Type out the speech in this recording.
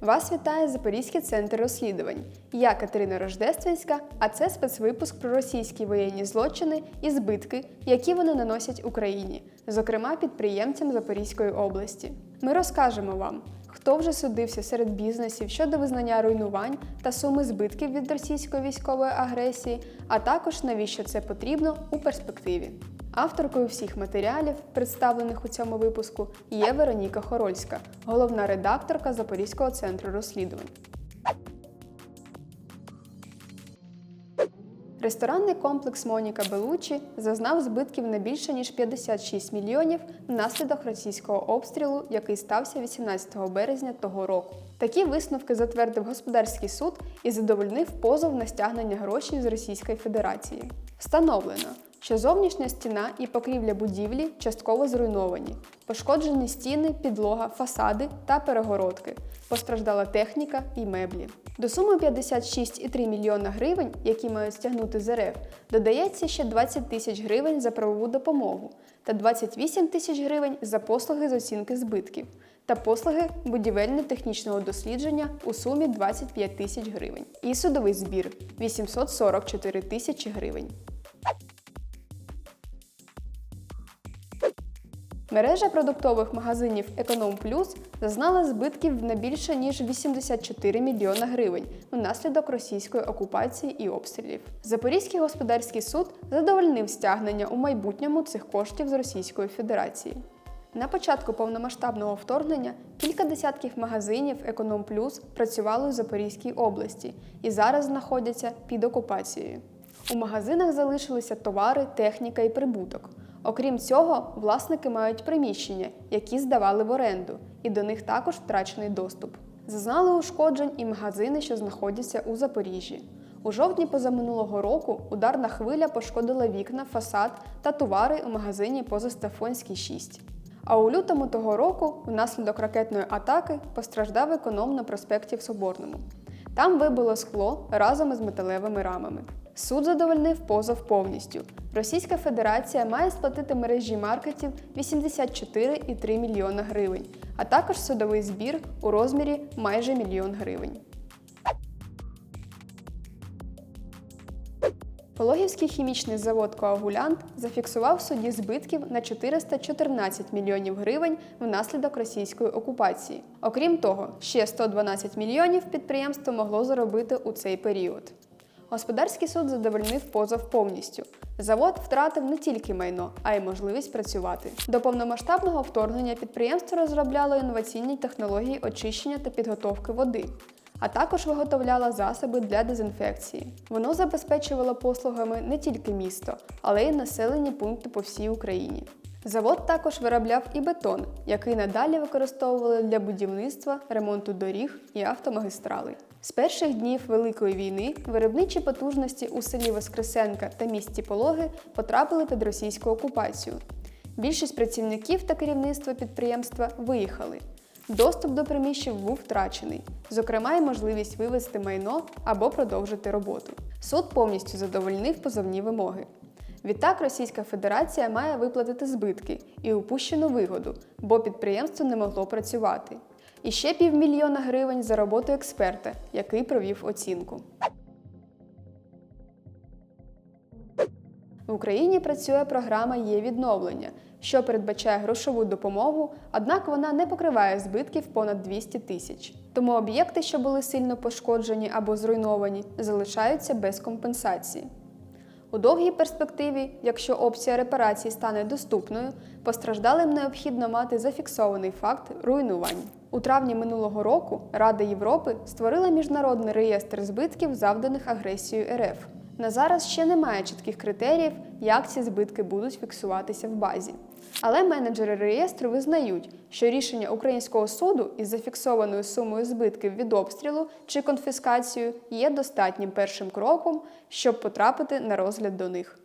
Вас вітає Запорізький центр розслідувань. Я Катерина Рождественська, а це спецвипуск про російські воєнні злочини і збитки, які вони наносять Україні, зокрема підприємцям Запорізької області. Ми розкажемо вам, хто вже судився серед бізнесів щодо визнання руйнувань та суми збитків від російської військової агресії, а також навіщо це потрібно у перспективі. Авторкою всіх матеріалів, представлених у цьому випуску, є Вероніка Хорольська, головна редакторка Запорізького центру розслідувань. Ресторанний комплекс Моніка Белучі зазнав збитків на більше ніж 56 мільйонів внаслідок російського обстрілу, який стався 18 березня того року. Такі висновки затвердив господарський суд і задовольнив позов на стягнення грошей з Російської Федерації. Встановлено, що зовнішня стіна і покрівля будівлі частково зруйновані, пошкоджені стіни, підлога, фасади та перегородки, постраждала техніка і меблі. До суми 56,3 мільйона гривень, які мають стягнути з РФ, додається ще 20 тисяч гривень за правову допомогу та 28 тисяч гривень за послуги з оцінки збитків та послуги будівельно-технічного дослідження у сумі 25 тисяч гривень і судовий збір 844 тисячі гривень. Мережа продуктових магазинів Економ Плюс зазнала збитків на більше ніж 84 мільйона гривень внаслідок російської окупації і обстрілів. Запорізький господарський суд задовольнив стягнення у майбутньому цих коштів з Російської Федерації. На початку повномасштабного вторгнення кілька десятків магазинів Економ Плюс працювали у Запорізькій області і зараз знаходяться під окупацією. У магазинах залишилися товари, техніка і прибуток. Окрім цього, власники мають приміщення, які здавали в оренду, і до них також втрачений доступ. Зазнали ушкоджень і магазини, що знаходяться у Запоріжжі. У жовтні позаминулого року ударна хвиля пошкодила вікна, фасад та товари у магазині Позастафонський 6. А у лютому того року, внаслідок ракетної атаки, постраждав економ на проспекті в Соборному. Там вибило скло разом із металевими рамами. Суд задовольнив позов повністю. Російська Федерація має сплатити мережі маркетів 84,3 мільйона гривень, а також судовий збір у розмірі майже мільйон гривень. Пологівський хімічний завод Коагулянт зафіксував в суді збитків на 414 мільйонів гривень внаслідок російської окупації. Окрім того, ще 112 мільйонів підприємство могло заробити у цей період. Господарський суд задовольнив позов повністю. Завод втратив не тільки майно, а й можливість працювати. До повномасштабного вторгнення підприємство розробляло інноваційні технології очищення та підготовки води, а також виготовляло засоби для дезінфекції. Воно забезпечувало послугами не тільки місто, але й населені пункти по всій Україні. Завод також виробляв і бетон, який надалі використовували для будівництва, ремонту доріг і автомагістралей. З перших днів Великої війни виробничі потужності у селі Воскресенка та місті Пологи потрапили під російську окупацію. Більшість працівників та керівництва підприємства виїхали. Доступ до приміщень був втрачений, зокрема, й можливість вивезти майно або продовжити роботу. Суд повністю задовольнив позовні вимоги. Відтак Російська Федерація має виплатити збитки і упущену вигоду, бо підприємство не могло працювати. І ще півмільйона гривень за роботу експерта, який провів оцінку. В Україні працює програма є відновлення, що передбачає грошову допомогу, однак вона не покриває збитків понад 200 тисяч. Тому об'єкти, що були сильно пошкоджені або зруйновані, залишаються без компенсації. У довгій перспективі, якщо опція репарацій стане доступною, постраждалим необхідно мати зафіксований факт руйнувань. У травні минулого року Рада Європи створила міжнародний реєстр збитків, завданих агресією РФ. На зараз ще немає чітких критеріїв, як ці збитки будуть фіксуватися в базі. Але менеджери реєстру визнають, що рішення українського суду із зафіксованою сумою збитків від обстрілу чи конфіскацію є достатнім першим кроком, щоб потрапити на розгляд до них.